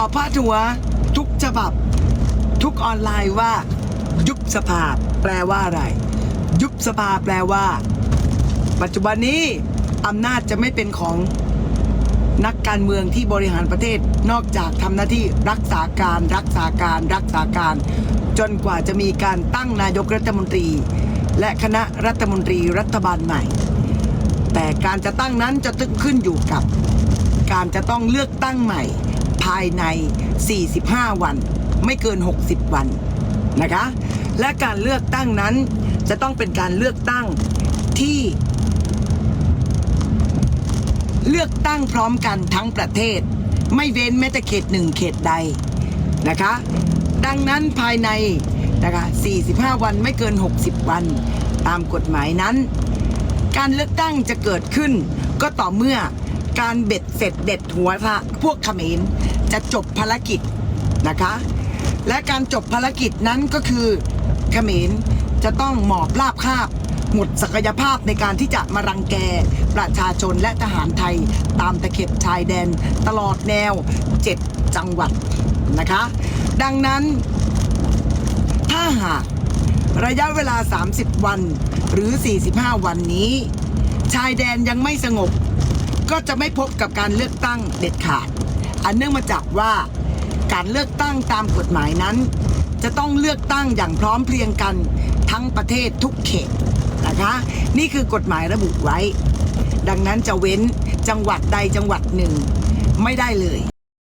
ข่าวพาดหัว ทุกฉบับ ทุกออนไลน์ว่า ยุบสภาแปลว่าอะไร ยุบสภาแปลว่า ปัจจุบันนี้อำนาจจะไม่เป็นของนักการเมืองที่บริหารประเทศนอกจากทำหน้าที่รักษาการรักษาการรักษาการ จนกว่าจะมีการตั้งนายกรัฐมนตรี และคณะรัฐมนตรีรัฐบาลใหม่ แต่การจะตั้งนั้นจะต้องขึ้นอยู่กับ การจะต้องเลือกตั้งใหม่ ภายใน 45 วัน ไม่เกิน 60 วันนะคะ และการเลือกตั้งนั้นจะต้องเป็นการเลือกตั้งที่ เลือกตั้งพร้อมกันทั้งประเทศ ไม่เว้นแม้แต่เขตหนึ่งเขตใดนะคะ ดังนั้นภายในนะคะ45 วันไม่เกิน 60 วัน ตามกฎหมายนั้น การเลือกตั้งจะเกิดขึ้นก็ต่อเมื่อ การเบ็ดเสร็จเด็ดหัวพระพวกเขมรจะจบภารกิจนะคะ และการจบภารกิจนั้นก็คือเขมรจะต้องหมอบราบคาบ หมดศักยภาพในการที่จะมารังแก ประชาชนและทหารไทยตามตะเข็บชายแดนตลอดแนว 7 จังหวัดนะคะ ดังนั้น ถ้าหากระยะเวลา 30 วันหรือ 45 วันนี้ ชายแดนยังไม่สงบ ก็จะไม่พบกับการเลือกตั้งเด็ดขาด อันเนื่องมาจากว่าการเลือกตั้งตามกฎหมายนั้น จะต้องเลือกตั้งอย่างพร้อมเพรียงกันทั้งประเทศทุกเขตนะคะนี่คือกฎหมายระบุไว้ ดังนั้นจะเว้นจังหวัดใดจังหวัดหนึ่งไม่ได้เลย